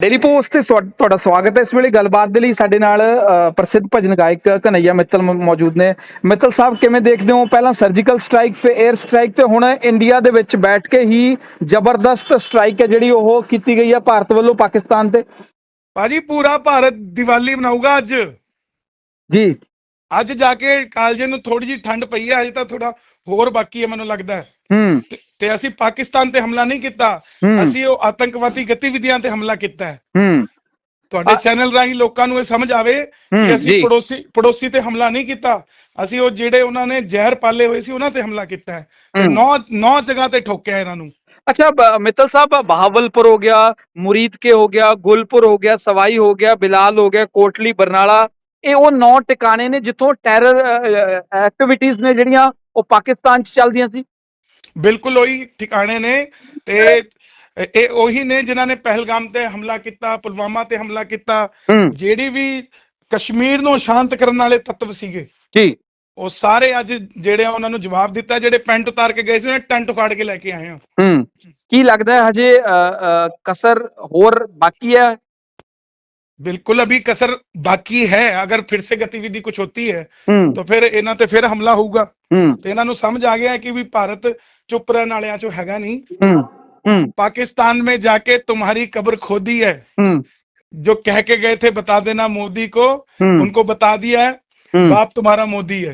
Daily post ਤੇ ਤੁਹਾਡਾ ਸਵਾਗਤ ਹੈ ਇਸ ਵੇਲੇ ਗੱਲਬਾਤ ਦੇ ਲਈ। ਸਾਡੇ ਨਾਲ ਪ੍ਰਸਿੱਧ ਭਜਨ ਗਾਇਕ ਕਨਈਆ ਮਿੱਤਲ ਮੌਜੂਦ ਨੇ। ਮਿੱਤਲ ਸਾਹਿਬ ਕਿਵੇਂ ਦੇਖਦੇ ਹੋ? ਪਹਿਲਾਂ ਸਰਜੀਕਲ ਸਟ੍ਰਾਈਕ ਫਿਰ 에ਅਰ ਸਟ੍ਰਾਈਕ ਤੇ ਹੁਣ ਇੰਡੀਆ ਦੇ ਵਿੱਚ ਬੈਠ ਕੇ ਹੀ ਜ਼ਬਰਦਸਤ ਸਟ੍ਰਾਈਕ ਹੈ ਜਿਹੜੀ ਉਹ ਕੀਤੀ ਗਈ ਹੈ ਭਾਰਤ ਵੱਲੋਂ ਪਾਕਿਸਤਾਨ ਤੇ। ਭਾਜੀ ਪੂਰਾ ਭਾਰਤ ਦੀਵਾਲੀ ਮਨਾਊਗਾ ਅੱਜ। ਜੀ। ਅੱਜ ਜਾ ਕੇ ਕਾਲਜੇ ਨੂੰ ਥੋੜੀ ਜਿਹੀ ਠੰਡ ਪਈ ਹੈ ਅਜੇ ਤਾਂ ਥੋੜਾ ਹੋਰ ਬਾਕੀ ਹੈ ਮੈਨੂੰ ਲੱਗਦਾ ਤੇ- ਅਸੀਂ ਪਾਕਿਸਤਾਨ ਤੇ ਹਮਲਾ ਨਹੀਂ ਕੀਤਾ। ਅਸੀਂ ਉਹ ਆਤੰਕਵਾਦੀ ਗਤੀਵਿਧੀਆਂ ਤੇ ਹਮਲਾ ਕੀਤਾ ਹੈ। ਤੁਹਾਡੇ ਚੈਨਲ ਰਾਹੀਂ ਲੋਕਾਂ ਨੂੰ ਇਹ ਸਮਝ ਆਵੇ ਕਿ ਅਸੀਂ। ਪੜੋਸੀ ਪੜੋਸੀ ਤੇ ਹਮਲਾ ਨਹੀਂ ਕੀਤਾ। ਅਸੀਂ ਉਹ ਜਿਹੜੇ ਉਹਨਾਂ ਨੇ ਜ਼ਹਿਰ ਪਾਲੇ ਹੋਏ ਸੀ ਉਹਨਾਂ ਤੇ ਹਮਲਾ ਕੀਤਾ ਹੈ। ਨੌ ਨੌ ਜਗ੍ਹਾ ਤੇ ਠੋਕਿਆ ਇਹਨਾਂ ਨੂੰ। ਅੱਛਾ ਮਿੱਤਲ ਸਾਹਿਬ ਬਹਾਵਲਪੁਰ ਹੋ ਗਿਆ ਮੁਰੀਦ ਕੇ ਹੋ ਗਿਆ ਗੁਲਪੁਰ ਹੋ ਗਿਆ ਸਵਾਈ ਹੋ ਗਿਆ ਬਿਲਾਲ ਹੋ ਗਿਆ ਕੋਟਲੀ ਬਰਨਾਲਾ। ਇਹ ਉਹ ਨੌ ਟਿਕਾਣੇ ਨੇ ਜਿੱਥੋਂ ਟੈਰਰ ਐਕਟੀਵਿਟੀਜ਼ ਨੇ ਜਿਹੜੀਆਂ ਉਹ ਪਾਕਿਸਤਾਨ 'ਚ ਚੱਲਦੀਆਂ ਸੀ। ਬਿਲਕੁਲ ਉਹੀ ਠਿਕਾਣੇ ਨੇ ਤੇ ਇਹ- ਉਹੀ ਨੇ ਜਿਨ੍ਹਾਂ ਨੇ ਪਹਿਲਗਾਮ ਤੇ ਹਮਲਾ ਕੀਤਾ ਪੁਲਵਾਮਾ ਤੇ ਹਮਲਾ ਕੀਤਾ। ਹੂੰ। ਜਿਹੜੀ ਵੀ ਕਸ਼ਮੀਰ ਨੂੰ ਸ਼ਾਂਤ ਕਰਨ ਵਾਲੇ ਤੱਤਵ ਸੀਗੇ। ਜੀ। ਉਹ ਸਾਰੇ ਅੱਜ ਜਿਹੜੇ ਆ ਉਹਨਾਂ ਨੂੰ ਜਵਾਬ ਦਿੱਤਾ ਜਿਹੜੇ ਪੈਂਟ ਉਤਾਰ ਕੇ ਗਏ ਸੀ ਉਹਨੇ ਟੈਂਟ ਉਖਾੜ ਕੇ ਲੈ ਕੇ ਆਏ ਆ। ਹੂੰ। ਕੀ ਲੱਗਦਾ ਹੈ ਹਜੇ ਕਸਰ ਹੋਰ ਬਾਕੀ ਹੈ बिल्कुल अभी कसर बाकी है अगर फिर से गतिविधि कुछ होती है ਹੂੰ तो ਫਿਰ ਇਹਨਾਂ ਤੇ ਫਿਰ ਹਮਲਾ ਹੋਊਗਾ ਹੂੰ ਤੇ ਇਹਨਾਂ ਨੂੰ ਸਮਝ ਆ ਗਿਆ ਹੈ ਕਿ ਵੀ ਭਾਰਤ ਚੁੱਪ ਰਹਿਣ ਵਾਲਿਆਂ ਚੋਂ ਹੈਗਾ ਨਹੀਂ ਹੂੰ ਹੂੰ पाकिस्तान में जाके तुम्हारी कब्र खोदी है ਹੂੰ जो कह के गए थे बता देना मोदी को ਹੂੰ उनको बता दिया है ਹੂੰ बाप तुम्हारा मोदी है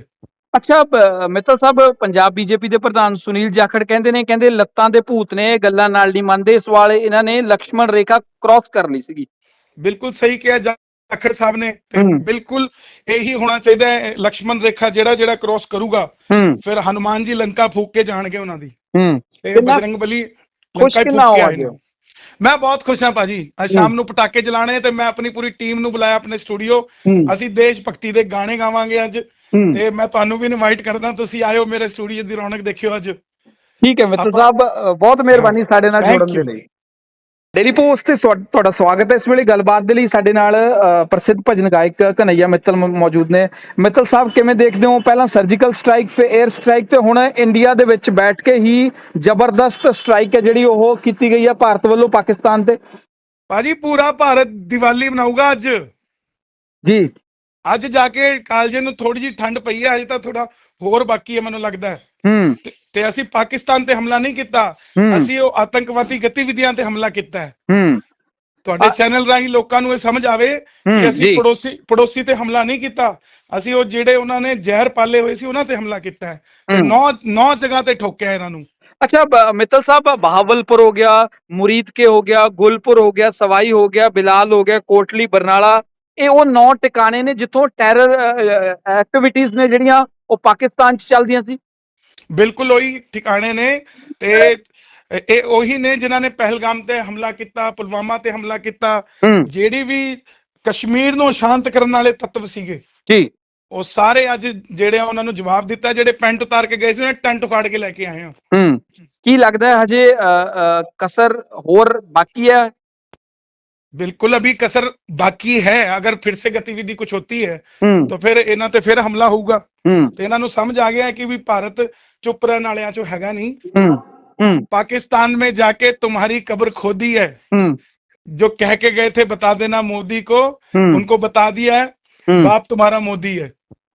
ਅੱਛਾ ਬ- ਮਿੱਤਲ ਸਾਹਿਬ ਪੰਜਾਬ ਬੀਜੇਪੀ ਦੇ ਪ੍ਰਧਾਨ ਸੁਨੀਲ ਜਾਖੜ ਕਹਿੰਦੇ ਨੇ ਕਹਿੰਦੇ ਲੱਤਾਂ ਦੇ ਭੂਤ ਨੇ ਇਹ ਗੱਲਾਂ ਨਾਲ ਨਹੀਂ ਮੰਨਦੇ ਇਸ ਵਾਲੇ ਇਹਨਾਂ ਨੇ ਲਕਸ਼ਮਣ ਰੇਖਾ ਕ੍ਰਾਸ ਕਰ ਲਈ ਸੀਗੀ ਬਿਲਕੁਲ ਸਹੀ ਕਿਹਾ ਜਾਖੜ ਸਾਹਿਬ ਨੇ। ਬਿਲਕੁਲ ਇਹੀ ਹੋਣਾ ਚਾਹੀਦਾ ਹੈ ਲਕਸ਼ਮਣ ਰੇਖਾ ਜਿਹੜਾ ਜਿਹੜਾ ਕ੍ਰੋਸ ਕਰੂਗਾ ਫਿਰ ਹਨੂਮਾਨ ਜੀ ਲੰਕਾ ਫੂਕ ਕੇ ਜਾਣਗੇ ਉਹਨਾਂ ਦੀ। ਹੂੰ। ਤੇ ਬਜਰੰਗ ਬਲੀ ਲੰਕਾ ਫੂਕ ਕੇ ਆਏ? ਮੈਂ ਬਹੁਤ ਖੁਸ਼ ਹਾਂ ਭਾਜੀ। ਅੱਜ। ਸ਼ਾਮ ਨੂੰ ਪਟਾਕੇ ਚਲਾਣੇ ਤੇ ਮੈਂ ਆਪਣੀ ਪੂਰੀ ਟੀਮ ਨੂੰ ਬੁਲਾਇਆ ਆਪਣੇ ਸਟੂਡੀਓ। ਅਸੀਂ ਦੇਸ਼ ਭਗਤੀ ਦੇ ਗਾਣੇ ਗਾਵਾਂਗੇ ਅੱਜ। ਤੇ ਮੈਂ ਤੁਹਾਨੂੰ ਵੀ ਇਨਵਾਈਟ ਕਰਦਾ ਤੁਸੀਂ ਆਇਓ ਮੇਰੇ ਸਟੂਡੀਓ ਦੀ ਰੌਣਕ ਦੇਖਿਓ ਅੱਜ। ਠੀਕ ਹੈ ਮਿੱਤਲ ਸਾਹਿਬ ਬਹੁਤ ਮਿਹਰਬਾਨੀ ਸਾਡੇ ਨਾਲ ਜੁੜਨ ਦੇ. ਲਈ। ਡੇਲੀ ਪੋਸਟ ਤੇ ਸਵਾ- ਤੁਹਾਡਾ ਸਵਾਗਤ ਹੈ। ਇਸ ਵੇਲੇ ਗੱਲਬਾਤ ਦੇ ਲਈ ਸਾਡੇ ਨਾਲ ਅ, ਪ੍ਰਸਿੱਧ ਭਜਨ ਗਾਇਕ ਕਨਈਆ ਮਿੱਤਲ ਮ- ਮੌਜੂਦ ਨੇ। ਮਿੱਤਲ ਸਾਹਿਬ ਕਿਵੇਂ ਦੇਖਦੇ ਹੋ? ਪਹਿਲਾਂ ਸਰਜੀਕਲ ਸਟ੍ਰਾਈਕ ਫਿਰ 에ਅਰ ਸਟ੍ਰਾਈਕ ਤੇ ਹੁਣ ਇੰਡੀਆ ਦੇ ਵਿੱਚ ਬੈਠ ਕੇ ਹੀ ਜ਼ਬਰਦਸਤ ਸਟ੍ਰਾਈਕ ਹੈ ਜਿਹੜੀ ਉਹ ਕੀਤੀ ਗਈ ਹੈ ਭਾਰਤ ਵੱਲੋਂ ਪਾਕਿਸਤਾਨ ਤੇ। ਭਾਜੀ ਪੂਰਾ ਭਾਰਤ ਦੀਵਾਲੀ ਮਨਾਊਗਾ ਅੱਜ। ਜੀ। ਅੱਜ ਜਾ ਕੇ ਕਾਲਜੇ ਨੂੰ ਥੋੜੀ ਜਿਹੀ ਠੰਡ ਪਈ ਹੈ ਅਜੇ ਤਾਂ ਥੋੜਾ ਹੋਰ ਬਾਕੀ ਹੈ ਮੈਨੂੰ ਲੱਗਦਾ ਹੈ। ਹੂੰ। ਤੇ- ਅਸੀਂ ਪਾਕਿਸਤਾਨ ਤੇ ਹਮਲਾ ਨਹੀਂ ਕੀਤਾ ਅਸੀਂ ਉਹ ਆਤੰਕਵਾਦੀ ਗਤੀਵਿਧੀਆਂ ਤੇ ਹਮਲਾ ਕੀਤਾ ਹੈ। ਹੂੰ। ਤੁਹਾਡੇ ਚੈਨਲ ਰਾਹੀਂ ਲੋਕਾਂ ਨੂੰ ਇਹ ਸਮਝ ਆਵੇ ਕਿ ਅਸੀਂ ਜੀ। ਪੜੋਸੀ ਪੜੋਸੀ ਤੇ ਹਮਲਾ ਨਹੀਂ ਕੀਤਾ ਅਸੀਂ ਉਹ ਜਿਹੜੇ ਉਹਨਾਂ ਨੇ ਜ਼ਹਿਰ ਪਾਲੇ ਹੋਏ ਸੀ ਉਹਨਾਂ ਤੇ ਹਮਲਾ ਕੀਤਾ ਹੈ। ਨੌ ਨੌ ਜਗ੍ਹਾ ਤੇ ਠੋਕਿਆ ਇਹਨਾਂ ਨੂੰ। ਅੱਛਾ ਬ- ਮਿੱਤਲ ਸਾਹਿਬ ਬਹਾਵਲਪੁਰ ਹੋ ਗਿਆ ਮੁਰੀਦ ਕੇ ਹੋ ਗਿਆ ਗੁਲਪੁਰ ਹੋ ਗਿਆ ਸਵਾਈ ਹੋ ਗਿਆ ਬਿਲਾਲ ਹੋ ਗਿਆ ਕੋਟਲੀ ਬਰਨਾਲਾ ਇਹ ਉਹ ਨੌ ਟਿਕਾਣੇ ਨੇ ਜਿੱਥੋਂ ਟੈਰਰ ਐਕਟੀਵਿਟੀਜ਼ ਨੇ ਜਿਹੜੀਆਂ ਉਹ ਪਾਕਿਸਤਾਨ 'ਚ ਚੱਲਦੀਆਂ ਸੀ। ਬਿਲਕੁਲ ਉਹੀ ਠਿਕਾਣੇ ਨੇ ਤੇ ਇਹ- ਉਹੀ ਨੇ ਜਿਨ੍ਹਾਂ ਨੇ ਪਹਿਲਗਾਮ ਤੇ ਹਮਲਾ ਕੀਤਾ ਪੁਲਵਾਮਾ ਤੇ ਹਮਲਾ ਕੀਤਾ। ਜਿਹੜੀ ਵੀ ਕਸ਼ਮੀਰ ਨੂੰ ਸ਼ਾਂਤ ਕਰਨ ਵਾਲੇ ਤੱਤਵ ਸੀਗੇ। ਜੀ। ਉਹ ਸਾਰੇ ਅੱਜ ਜਿਹੜੇ ਆ ਉਹਨਾਂ ਨੂੰ ਜਵਾਬ ਦਿੱਤਾ ਜਿਹੜੇ ਪੈਂਟ ਉਤਾਰ ਕੇ ਗਏ ਸੀ ਉਹਨੇ ਟੈਂਟ ਉਖਾੜ ਕੇ ਲੈ ਕੇ ਆਏ ਆ। ਹੂੰ। ਕੀ ਲੱਗਦਾ ਹੈ ਹਜੇ ਕਸਰ ਹੋਰ ਬਾਕੀ ਹੈ? बिल्कुल अभी कसर बाकी है अगर फिर से गतिविधि कुछ होती है ਹੂੰ तो ਫਿਰ ਇਹਨਾਂ ਤੇ ਫਿਰ ਹਮਲਾ ਹੋਊਗਾ ਹੂੰ ਤੇ ਇਹਨਾਂ ਨੂੰ ਸਮਝ ਆ ਗਿਆ ਹੈ ਕਿ ਵੀ ਭਾਰਤ ਚੁੱਪ ਰਹਿਣ ਵਾਲਿਆਂ ਚੋਂ ਹੈਗਾ ਨਹੀਂ ਹੂੰ ਹੂੰ पाकिस्तान में जाके तुम्हारी कब्र खोदी है ਹੂੰ जो कह के गए थे बता देना मोदी को ਹੂੰ उनको बता दिया है ਹੂੰ बाप तुम्हारा मोदी है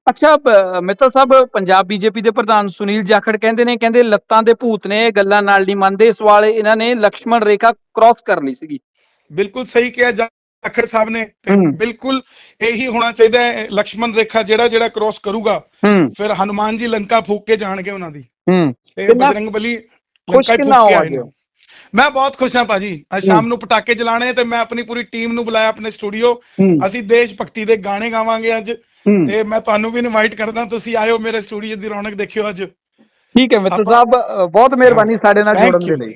ਅੱਛਾ ਬ- ਮਿੱਤਲ ਸਾਹਿਬ ਪੰਜਾਬ ਬੀਜੇਪੀ ਦੇ ਪ੍ਰਧਾਨ ਸੁਨੀਲ ਜਾਖੜ ਕਹਿੰਦੇ ਨੇ ਕਹਿੰਦੇ ਲੱਤਾਂ ਦੇ ਭੂਤ ਨੇ ਇਹ ਗੱਲਾਂ ਨਾਲ ਨਹੀਂ ਮੰਨਦੇ ਇਸ ਵਾਲੇ ਇਹਨਾਂ ਨੇ ਲਕਸ਼ਮਣ ਰੇਖਾ ਕ੍ਰਾਸ ਕਰ ਲਈ ਸੀਗੀ ਬਿਲਕੁਲ ਸਹੀ ਕਿਹਾ ਜਾਖੜ ਸਾਹਿਬ ਨੇ। ਬਿਲਕੁਲ ਇਹੀ ਹੋਣਾ ਚਾਹੀਦਾ ਹੈ ਲਕਸ਼ਮਣ ਰੇਖਾ ਜਿਹੜਾ ਜਿਹੜਾ ਕ੍ਰੋਸ ਕਰੂਗਾ ਫਿਰ ਹਨੂਮਾਨ ਜੀ ਲੰਕਾ ਫੂਕ ਕੇ ਜਾਣਗੇ ਉਹਨਾਂ ਦੀ। ਹੂੰ। ਤੇ ਬਜਰੰਗ ਬਲੀ ਖੁਸ਼ ਲੰਕਾ ਫੂਕ ਕੇ ਹੋ ਆਏ ਮੈਂ ਬਹੁਤ ਖੁਸ਼ ਹਾਂ ਭਾਜੀ। ਅੱਜ ਸ਼ਾਮ ਨੂੰ ਪਟਾਕੇ ਚਲਾਣੇ ਤੇ ਮੈਂ ਆਪਣੀ ਪੂਰੀ ਟੀਮ ਨੂੰ ਬੁਲਾਇਆ ਆਪਣੇ ਸਟੂਡੀਓ। ਅਸੀਂ ਦੇਸ਼ ਭਗਤੀ ਦੇ ਗਾਣੇ ਗਾਵਾਂਗੇ ਅੱਜ। ਤੇ ਮੈਂ ਤੁਹਾਨੂੰ ਵੀ ਇਨਵਾਈਟ ਕਰਦਾ ਤੁਸੀਂ ਆਇਓ ਮੇਰੇ ਸਟੂਡੀਓ ਦੀ ਰੌਣਕ ਦੇਖਿਓ ਅੱਜ। ਠੀਕ ਹੈ ਆਪਾਂ- ਸਾਹਿਬ ਬਹੁਤ ਮਿਹਰਬਾਨੀ ਸਾਡੇ ਨਾਲ ਜੁੜਨ ਦੇ. ਲਈ।